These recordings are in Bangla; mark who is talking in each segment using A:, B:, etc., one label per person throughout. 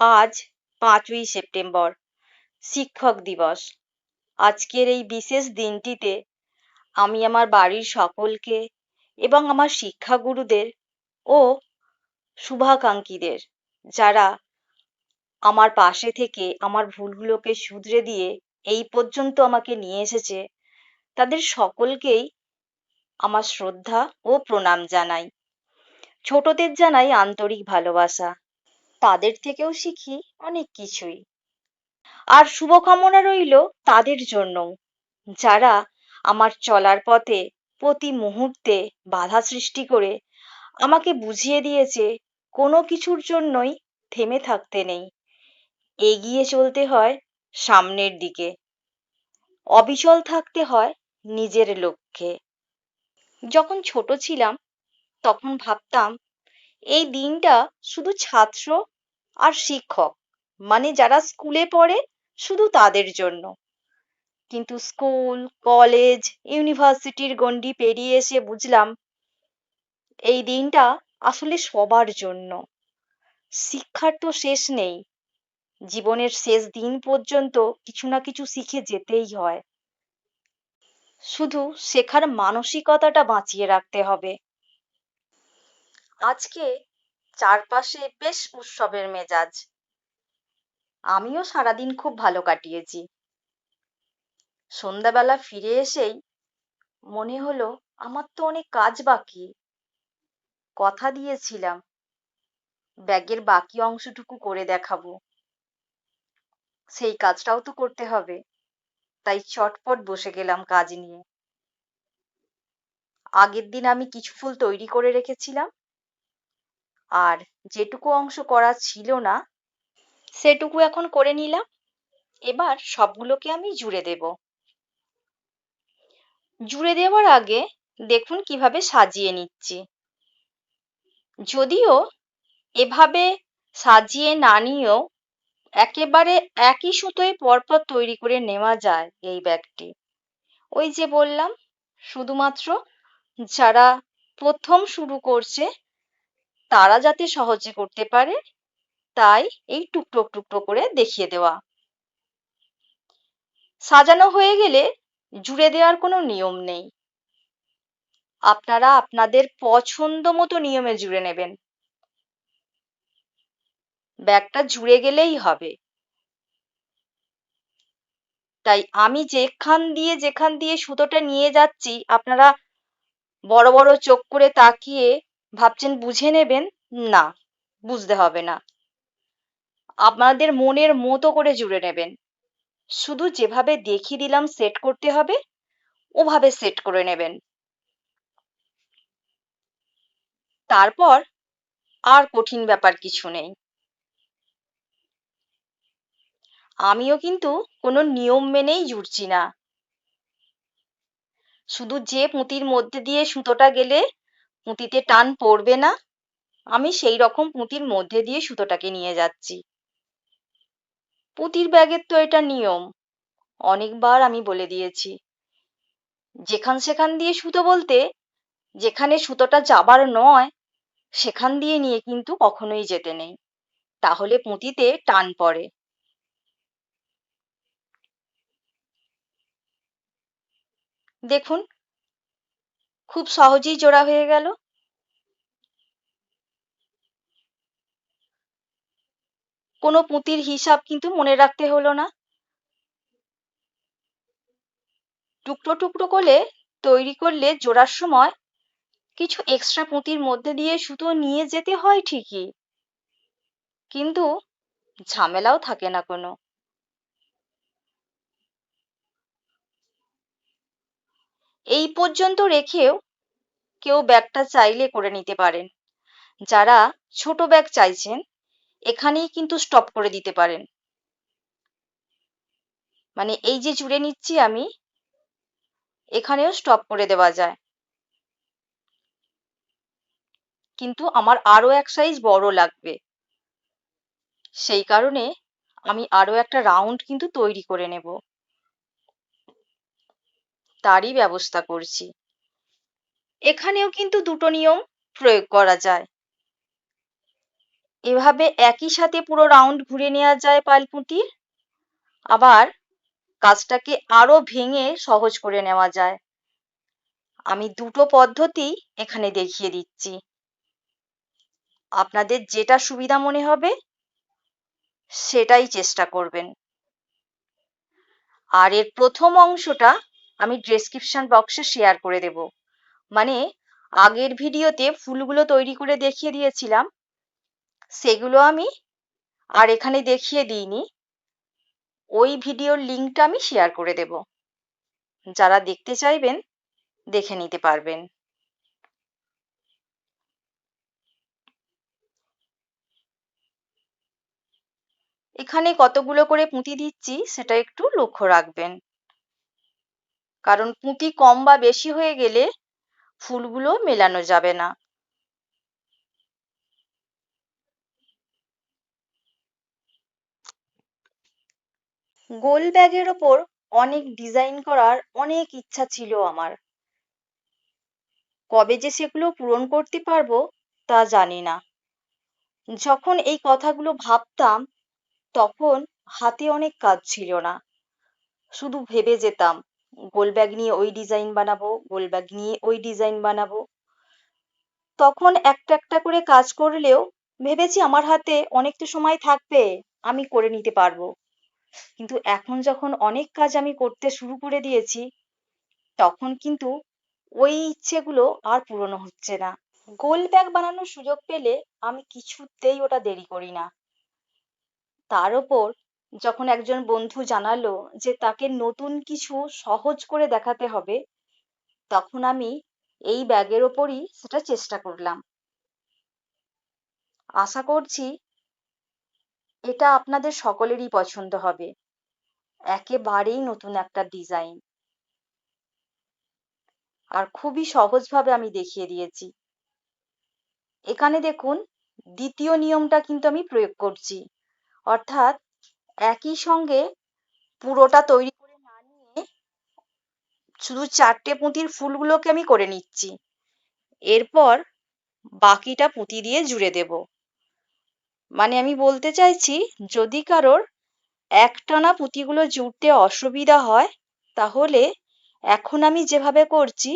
A: আজ পাঁচই সেপ্টেম্বর, শিক্ষক দিবস। আজকের এই বিশেষ দিনটিতে আমি আমার বাড়ির সকলকে এবং আমার শিক্ষাগুরুদের ও শুভাকাঙ্ক্ষীদের, যারা আমার পাশে থেকে আমার ভুলগুলোকে শুধরে দিয়ে এই পর্যন্ত আমাকে নিয়ে এসেছে, তাদের সকলকেই আমার শ্রদ্ধা ও প্রণাম জানাই। ছোটদের জানাই আন্তরিক ভালোবাসা। তাদের থেকেও শিখি অনেক কিছুই। আর শুভকামনা রইল তাদের জন্য যারা আমার চলার পথে প্রতি মুহূর্তে বাধা সৃষ্টি করে আমাকে বুঝিয়ে দিয়েছে, কোনো কিছুর জন্যই থেমে থাকতে নেই। এগিয়ে চলতে হয় সামনের দিকে। অবিচল থাকতে হয় নিজের লক্ষ্যে। যখন ছোট ছিলাম, তখন ভাবতাম, এই দিনটা শুধু ছাত্র আর শিক্ষক মানে যারা স্কুলে পড়ে শুধু তাদের জন্য। কিন্তু স্কুল কলেজ ইউনিভার্সিটির গণ্ডি পেরিয়ে এসে বুঝলাম, এই দিনটা আসলে সবার জন্য। শিক্ষার তো শেষ নেই। জীবনের শেষ দিন পর্যন্ত কিছু না কিছু শিখে যেতেই হয়। শুধু শেখার মানসিকতাটা বাঁচিয়ে রাখতে হবে। আজকে চারপাশে বেশ উৎসবের মেজাজ। আমিও সারাদিন খুব ভালো কাটিয়েছি। সন্ধ্যাবেলা ফিরে এসেই মনে হলো, আমার তো অনেক কাজ বাকি। কথা দিয়েছিলাম, ব্যাগের বাকি অংশটুকু করে দেখাবো। সেই কাজটাও তো করতে হবে। তাই চটপট বসে গেলাম কাজ নিয়ে। আগের দিন আমি কিছু ফুল তৈরি করে রেখেছিলাম। আর যেটুকু অংশ করা ছিল না, সেটুকু এখন করে নিলাম। এবার সবগুলোকে আমি জুড়ে দেব। জুড়ে দেওয়ার আগে দেখুন কীভাবে সাজিয়ে নিচ্ছি। যদিও এভাবে সাজিয়ে না নিয়েও একেবারে একই সুতোয় পরপর তৈরি করে নেওয়া যায় এই ব্যাগটি। ওই যে বললাম, শুধুমাত্র যারা প্রথম শুরু করছে তারা যাতে সহজে করতে পারে, তাই এই টুকরো টুকরো করে দেখিয়ে দেওয়া। সাজানো হয়ে গেলে জুড়ে দেওয়ার কোনো নিয়ম নেই। আপনারা আপনাদের পছন্দ মতো নিয়মে জুড়ে নেবেন। ব্যাগটা জুড়ে গেলেই হবে। তাই আমি যেখান দিয়ে যেখান দিয়ে সুতোটা নিয়ে যাচ্ছি, আপনারা বড় বড় চোখ করে তাকিয়ে ভাবছেন বুঝে নেবেন? না, বুঝতে হবে না। আপনাদের মনের মতো করে জুড়ে নেবেন। শুধু যেভাবে দেখিয়ে দিলাম সেট করতে হবে, ওভাবে সেট করে নেবেন। তারপর আর কঠিন ব্যাপার কিছু নেই। আমিও কিন্তু কোনো নিয়ম মেনেই জুড়ছি না। শুধু যে পুঁতির মধ্যে দিয়ে সুতোটা গেলে পুঁতিতে টান পড়বে না। আমি সেই রকম পুঁতির মধ্যে দিয়ে সুতোটাকে নিয়ে যাচ্ছি। পুঁতির ব্যাগের তো এটা নিয়ম। অনেকবার আমি বলে দিয়েছি, যেখান সেখান দিয়ে সুতো বলতে, যেখানে সুতোটা যাবার নয়, সেখান দিয়ে নিয়ে কিন্তু কখনোই যেতে নেই। তাহলে পুঁতিতে টান পড়ে। দেখুন খুব সহজেই জোড়া হয়ে গেল। কোনো পুঁতির হিসাব কিন্তু মনে রাখতে হলো না। টুকরো টুকরো করে তৈরি করলে জোড়ার সময় কিছু এক্সট্রা পুঁতির মধ্যে দিয়ে সুতো নিয়ে যেতে হয় ঠিকই। কিন্তু ঝামেলাও থাকে না কোনো। এই পর্যন্ত রেখেও কেউ ব্যাগটা চাইলে করে নিতে পারেন। যারা ছোট ব্যাগ চাইছেন, এখানেই কিন্তু স্টপ করে দিতে পারেন। মানে এই যে জুড়ে নিচ্ছি আমি, এখানেও স্টপ করে দেওয়া যায়। কিন্তু আমার আরও এক সাইজ বড় লাগবে। সেই কারণে আমি আরও একটা রাউন্ড কিন্তু তৈরি করে নেব। তারই ব্যবস্থা করছি। এখানেও কিন্তু দুটো নিয়ম প্রয়োগ করা যায়। এভাবে একই সাথে পুরো রাউন্ড ঘুরে নেওয়া যায় পালপুঁটির আবার কাজটাকে আরও ভেঙে সহজ করে নেওয়া যায়। আমি দুটো পদ্ধতি এখানে দেখিয়ে দিচ্ছি। আপনাদের যেটা সুবিধা মনে হবে, সেটাই চেষ্টা করবেন। আর এর প্রথম অংশটা আমি ডেসক্রিপশন বক্সে শেয়ার করে দেব। মানে আগের ভিডিওতে ফুলগুলো তৈরি করে দেখিয়ে দিয়েছিলাম। সেগুলো আমি আর এখানে দেখিয়ে দিইনি। ওই ভিডিওর লিঙ্কটা আমি শেয়ার করে দেব। যারা দেখতে চাইবেন, দেখে নিতে পারবেন। এখানে কতগুলো করে পুঁতি দিচ্ছি, সেটা একটু লক্ষ্য রাখবেন। কারণ পুঁতি কম বা বেশি হয়ে গেলে ফুলগুলো মেলানো যাবে না। গোল ব্যাগের ওপর অনেক ডিজাইন করার অনেক ইচ্ছা ছিল আমার। কবে যে সেগুলো পূরণ করতে পারব তা জানি না। যখন এই কথাগুলো ভাবতাম, তখন হাতে অনেক কাজ ছিল না। শুধু ভেবে যেতাম গোল ব্যাগ নিয়ে ওই ডিজাইন বানাবো, গোল ব্যাগ নিয়ে ওই ডিজাইন বানাবো। তখন একটা একটা করে কাজ করলেও ভেবেছি আমার হাতে অনেক তো সময় থাকবে, আমি করে নিতে পারব। কিন্তু এখন যখন অনেক কাজ আমি করতে শুরু করে দিয়েছি, তখন কিন্তু ওই ইচ্ছেগুলো আর পূরণ হচ্ছে না। গোল ব্যাগ বানানোর সুযোগ পেলে আমি কিছুতেই ওটা দেরি করি না। তার ওপর যখন একজন বন্ধু জানালো যে তাকে নতুন কিছু সহজ করে দেখাতে হবে, তখন আমি এই ব্যাগের ওপরই সেটা চেষ্টা করলাম। আশা করছি এটা আপনাদের সকলেরই পছন্দ হবে। একেবারেই নতুন একটা ডিজাইন। আর খুবই সহজভাবে আমি দেখিয়ে দিয়েছি। এখানে দেখুন, দ্বিতীয় নিয়মটা কিন্তু আমি প্রয়োগ করছি। অর্থাৎ একই সঙ্গে পুরোটা তৈরি করে না নিয়ে শুধু চারটে পুঁতির ফুলগুলোকে আমি করে নিচ্ছি। এরপর বাকিটা পুঁতি দিয়ে জুড়ে দেব। মানে আমি বলতে চাইছি, যদি কারোর একটানা পুঁতিগুলো জুড়তে অসুবিধা হয়, তাহলে এখন আমি যেভাবে করছি,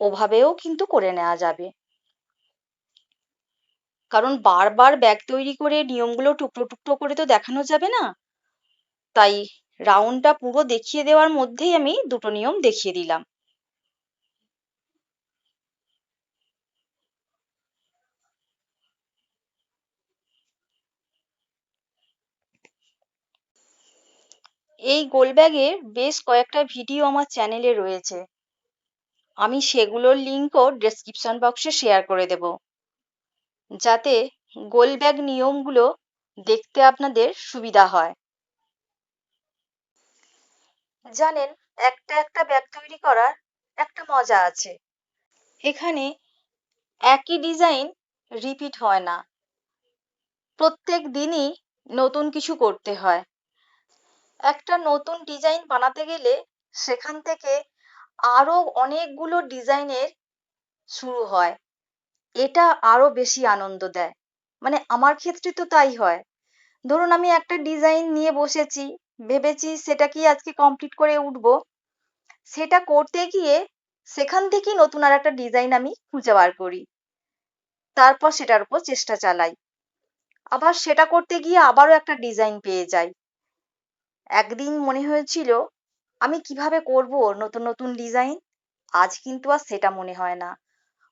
A: ওভাবেও কিন্তু করে নেওয়া যাবে। কারণ বারবার ব্যাগ তৈরি করে নিয়মগুলো টুকরো টুকরো করে তো দেখানো যাবে না। তাই রাউন্ডটা পুরো দেখিয়ে দেওয়ার মধ্যেই আমি দুটো নিয়ম দেখিয়ে দিলাম। এই গোল ব্যাগের বেশ কয়েকটা ভিডিও আমার চ্যানেলে রয়েছে। আমি সেগুলোর লিঙ্কও ডেসক্রিপশন বক্সে শেয়ার করে দেব। যাতে গোল ব্যাগ নিয়মগুলো দেখতে আপনাদের সুবিধা হয়। জানেন, একটা একটা ব্যাগ তৈরি করার একটা মজা আছে। এখানে একই ডিজাইন রিপিট হয় না। প্রত্যেক দিনই নতুন কিছু করতে হয়। একটা নতুন ডিজাইন বানাতে গেলে সেখান থেকে আরও অনেকগুলো ডিজাইনের শুরু হয়। এটা আরও বেশি আনন্দ দেয়। মানে আমার ক্ষেত্রে তো তাই হয়। ধরুন আমি একটা ডিজাইন নিয়ে বসেছি, ভেবেছি সেটা কি আজকে কমপ্লিট করে উঠবো? সেটা করতে গিয়ে সেখান থেকেই নতুন আর একটা ডিজাইন আমি খুঁজে বার করি। তারপর সেটার উপর চেষ্টা চালাই। আবার সেটা করতে গিয়ে আবারও একটা ডিজাইন পেয়ে যাই। একদিন মনে হয়েছিল, আমি কীভাবে করব নতুন নতুন ডিজাইন আজ কিন্তু আর সেটা মনে হয় না।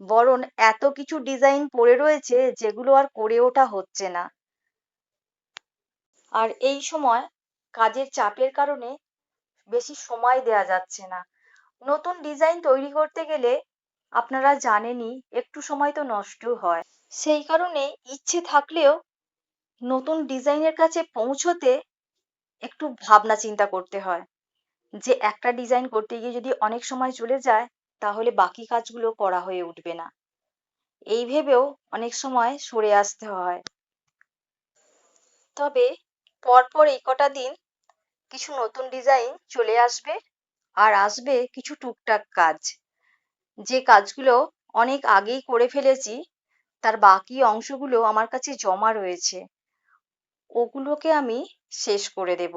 A: বরং এত কিছু ডিজাইন পড়ে রয়েছে যেগুলো আর করে ওঠা হচ্ছে না। আর এই সময় কাজের চাপের কারণে বেশি সময় দেয়া যাচ্ছে না। নতুন ডিজাইন তৈরি করতে গেলে আপনারা জানেনই, একটু সময় তো নষ্ট হয়। সেই কারণে ইচ্ছে থাকলেও নতুন ডিজাইনের কাছে পৌঁছতে একটু ভাবনা চিন্তা করতে হয়। যে একটা ডিজাইন করতে গিয়ে যদি অনেক সময় চলে যায় তাহলে বাকি কাজগুলো করা হয়ে উঠবে না। এই ভেবেও অনেক সময় সরে আসতে হয়। তবে পরপর এই কটা দিন কিছু নতুন ডিজাইন চলে আসবে আর আসবে কিছু টুকটাক কাজ। যে কাজগুলো অনেক আগেই করে ফেলেছি, তার বাকি অংশগুলো আমার কাছে জমা রয়েছে, ওগুলোকে আমি শেষ করে দেব।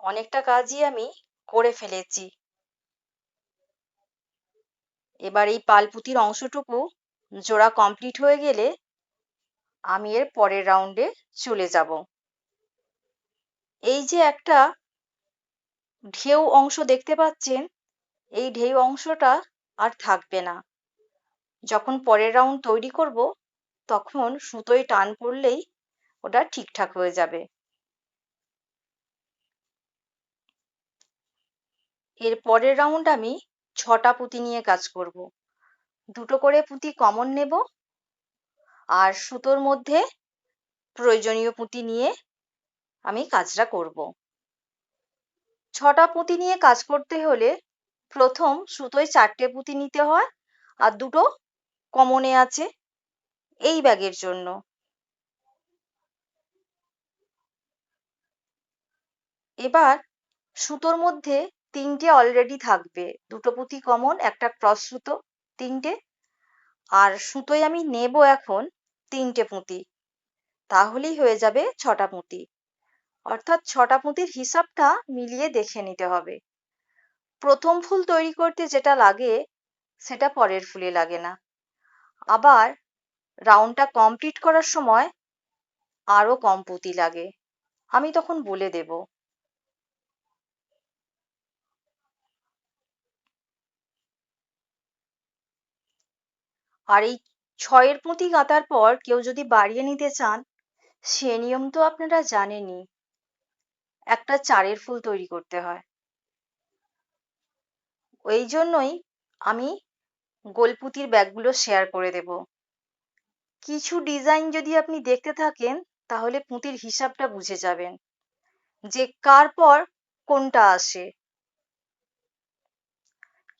A: অনেকটা কাজই আমি করে ফেলেছি। এবার এই পালপুতির অংশটুকু জোড়া কমপ্লিট হয়ে গেলে আমি এর পরের রাউন্ডে চলে যাব। এই যে একটা ঢেউ অংশ দেখতে পাচ্ছেন, এই ঢেউ অংশটা আর থাকবে না। যখন পরের রাউন্ড তৈরি করব, তখন সুতোয় টান পড়লেই ওটা ঠিকঠাক হয়ে যাবে। এর পরের রাউন্ড আমি ছটা পুঁতি নিয়ে কাজ করব। দুটো করে পুঁতি কমন নেব আর সুতোর মধ্যে প্রয়োজনীয় পুঁতি নিয়ে আমি কাজটা করব। ছটা পুঁতি নিয়ে কাজ করতে হলে প্রথম সুতোয় চারটে পুঁতি নিতে হয় আর দুটো কমনে আছে এই ব্যাগের জন্য। এবার সুতোর মধ্যে তিনটে অলরেডি থাকবে। দুটো পুঁতি কমন একটা ক্রস সুতো, তিনটে। আর সুতোয় আমি নেব এখন তিনটে পুঁতি তাহলেই হয়ে যাবে ছটা পুঁতি অর্থাৎ ছটা পুঁতির হিসাবটা মিলিয়ে দেখে নিতে হবে। প্রথম ফুল তৈরি করতে যেটা লাগে, সেটা পরের ফুলে লাগে না। আবার রাউন্ডটা কমপ্লিট করার সময় আরও কম পুঁতি লাগে। আমি তখন বলে দেব। আর এই ছয়ের পুঁতি গাঁথার পর কেউ যদি বাড়িয়ে নিতে চান, সে নিয়ম তো আপনারা জানেনই। একটা চারের ফুল তৈরি করতে হয়। ওই জন্যই আমি গোলপুতির ব্যাগগুলো শেয়ার করে দেব। কিছু ডিজাইন যদি আপনি দেখতে থাকেন, তাহলে পুঁতির হিসাবটা বুঝে যাবেন যে কার পর কোনটা আসে।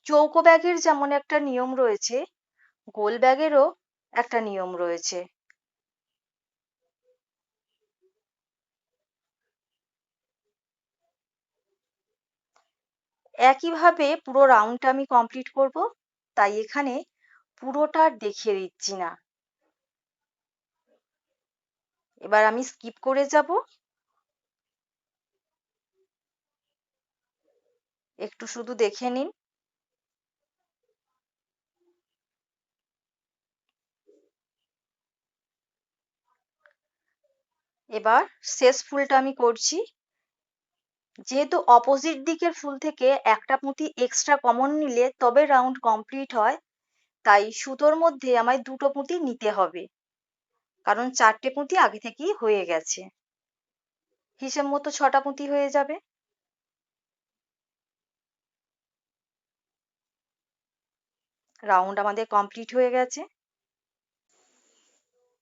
A: চৌকো ব্যাগের যেমন একটা নিয়ম রয়েছে গোল ব্যাগেরও একটা নিয়ম রয়েছে। একইভাবে পুরো রাউন্ডটা আমি কমপ্লিট করব, তাই এখানে পুরোটা দেখিয়ে দিচ্ছি না। এবার আমি স্কিপ করে যাব। একটু শুধু দেখে নিন। এবার শেষ ফুলটা আমি করছি। যেহেতু অপোজিট দিকের ফুল থেকে একটা পুঁতি এক্সট্রা কমন নিলে তবে রাউন্ড কমপ্লিট হয়, তাই সুতোর মধ্যে আমায় দুটো পুঁতি নিতে হবে। কারণ চারটে পুঁতি আগে থেকেই হয়ে গেছে। হিসেব মতো ছটা পুঁতি হয়ে যাবে। রাউন্ড আমাদের কমপ্লিট হয়ে গেছে।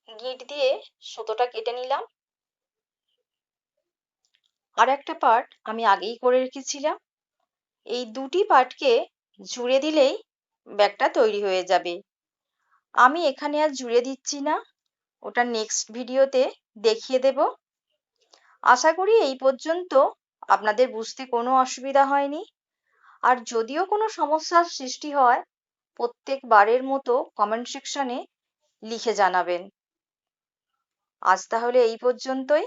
A: গিট দিয়ে সুতোটা কেটে নিলাম। আর একটা পার্ট আমি আগেই করে রেখেছিলাম। এই দুটি পার্টকে জুড়ে দিলেই ব্যাগটা তৈরি হয়ে যাবে। আমি এখানে আর জুড়ে দিচ্ছি না, ওটা নেক্সট ভিডিওতে দেখিয়ে দেব। আশা করি এই পর্যন্ত আপনাদের বুঝতে কোনো অসুবিধা হয়নি। আর যদিও কোনো সমস্যার সৃষ্টি হয়, প্রত্যেকবারের মতো কমেন্ট সেকশনে লিখে জানাবেন। আজ তাহলে এই পর্যন্তই।